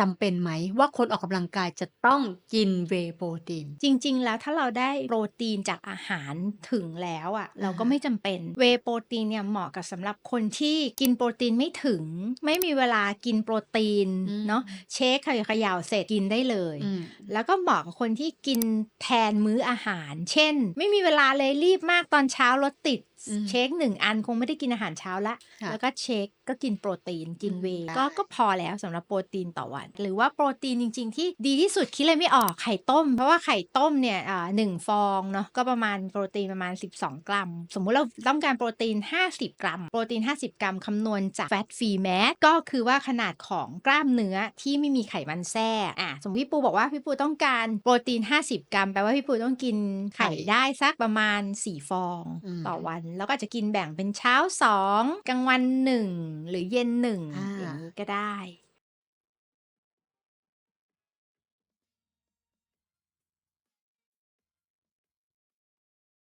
จำเป็นไหมว่าคนออกกำลังกายจะต้องกิน Whey Protein? จริง ๆ แล้วถ้าเราได้โปรตีนจากอาหารถึงแล้วอะเราก็อาไม่จำเป็น Whey Protein เนี่ยเหมาะกับสำหรับคนที่กินโปรตีนไม่ถึง ไม่มีเวลากินโปรตีนอืม เนาะเชกเขย่าๆเสร็จกินได้เลย อืม แล้วก็เหมาะกับคนที่กินแทนมื้ออาหาร เช่น ไม่มีเวลาเลยรีบมากตอนเช้ารถติด อืมเชค1อันคงไม่ได้กินอาหารเช้าแล้วค่ะแล้วก็เชคก็กินโปรตีนกินอืม เวย์ได้ก็ก็พอแล้วสำหรับโปรตีนต่อวันหรือว่าโปรตีนจริง ๆ ที่ดีที่สุดคิดเลยไม่ออกไข่ต้ม เพราะว่าไข่ต้มเนี่ยอ่าหนึ่งฟองเนาะก็ประมาณโปรตีนประมาณ 12 กรัม สมมุติเราต้องการโปรตีน 50 กรัม โปรตีน 50 กรัมคำนวณจาก fat free mass ก็คือว่าขนาดของกล้ามเนื้อที่ไม่มีไขมันแทรกอะสมมติพี่ปูบอกว่าพี่ปูต้องการโปรตีน 50 กรัมแปลว่าพี่ปูต้องกินไข่ไข่ได้สักประมาณ 4 ฟองอืมต่อวัน แล้วก็อาจจะกินแบ่งเป็นเช้า 2 กลางวัน 1 หรือเย็น1อ่าอย่างนี้ก็ได้